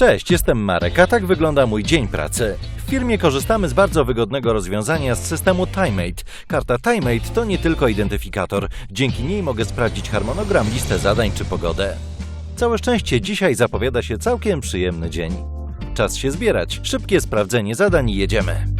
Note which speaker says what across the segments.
Speaker 1: Cześć, jestem Marek, a tak wygląda mój dzień pracy. W firmie korzystamy z bardzo wygodnego rozwiązania z systemu TimeMate. Karta TimeMate to nie tylko identyfikator. Dzięki niej mogę sprawdzić harmonogram, listę zadań czy pogodę. Całe szczęście dzisiaj zapowiada się całkiem przyjemny dzień. Czas się zbierać. Szybkie sprawdzenie zadań i jedziemy.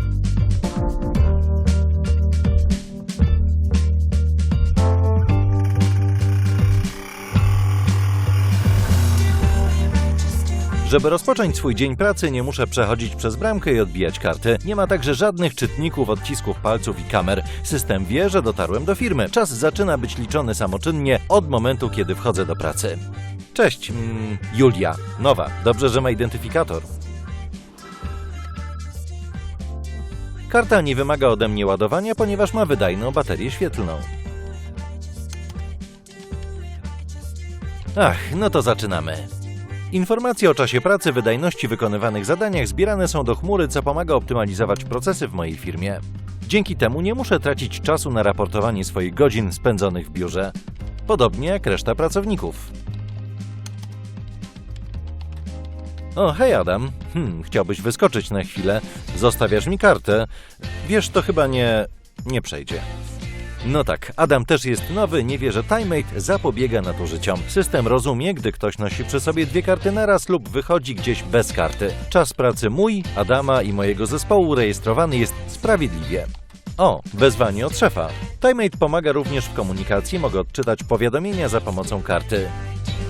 Speaker 1: Żeby rozpocząć swój dzień pracy, nie muszę przechodzić przez bramkę i odbijać karty. Nie ma także żadnych czytników odcisków palców i kamer. System wie, że dotarłem do firmy. Czas zaczyna być liczony samoczynnie od momentu, kiedy wchodzę do pracy. Cześć, mm, Julia. Nowa. Dobrze, że ma identyfikator. Karta nie wymaga ode mnie ładowania, ponieważ ma wydajną baterię świetlną. Ach, no to zaczynamy. Informacje o czasie pracy, wydajności wykonywanych zadaniach zbierane są do chmury, co pomaga optymalizować procesy w mojej firmie. Dzięki temu nie muszę tracić czasu na raportowanie swoich godzin spędzonych w biurze. Podobnie jak reszta pracowników. O, hej Adam. Hmm, chciałbyś wyskoczyć na chwilę. Zostawiasz mi kartę. Wiesz, to chyba nie... nie przejdzie. No tak, Adam też jest nowy, nie wie, że TimeMate zapobiega nadużyciom. System rozumie, gdy ktoś nosi przy sobie dwie karty naraz lub wychodzi gdzieś bez karty. Czas pracy mój, Adama i mojego zespołu rejestrowany jest sprawiedliwie. O, wezwanie od szefa. TimeMate pomaga również w komunikacji, mogę odczytać powiadomienia za pomocą karty.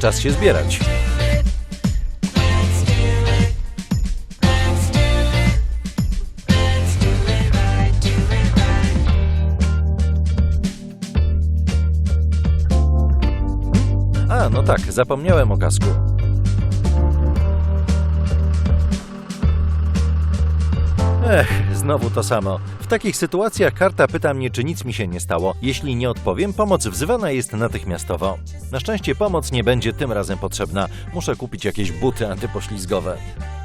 Speaker 1: Czas się zbierać. No tak, zapomniałem o kasku. Ech, znowu to samo. W takich sytuacjach karta pyta mnie, czy nic mi się nie stało. Jeśli nie odpowiem, pomoc wzywana jest natychmiastowo. Na szczęście pomoc nie będzie tym razem potrzebna. Muszę kupić jakieś buty antypoślizgowe.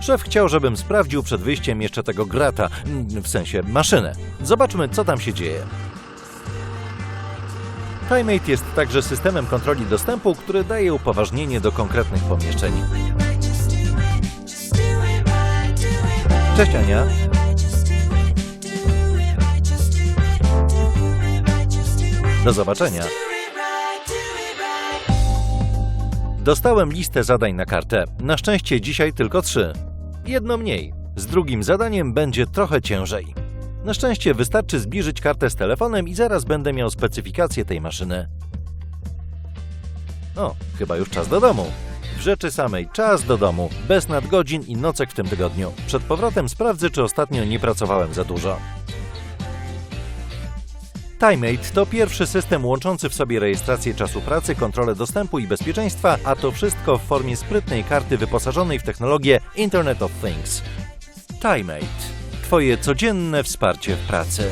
Speaker 1: Szef chciał, żebym sprawdził przed wyjściem jeszcze tego grata, w sensie maszynę. Zobaczmy, co tam się dzieje. TimeMate jest także systemem kontroli dostępu, który daje upoważnienie do konkretnych pomieszczeń. Cześć Ania. Do zobaczenia. Dostałem listę zadań na kartę. Na szczęście dzisiaj tylko trzy. Jedno mniej. Z drugim zadaniem będzie trochę ciężej. Na szczęście wystarczy zbliżyć kartę z telefonem i zaraz będę miał specyfikację tej maszyny. O, chyba już czas do domu. W rzeczy samej czas do domu, bez nadgodzin i nocek w tym tygodniu. Przed powrotem sprawdzę, czy ostatnio nie pracowałem za dużo. TimeMate to pierwszy system łączący w sobie rejestrację czasu pracy, kontrolę dostępu i bezpieczeństwa, a to wszystko w formie sprytnej karty wyposażonej w technologię Internet of Things. TimeMate. Twoje codzienne wsparcie w pracy.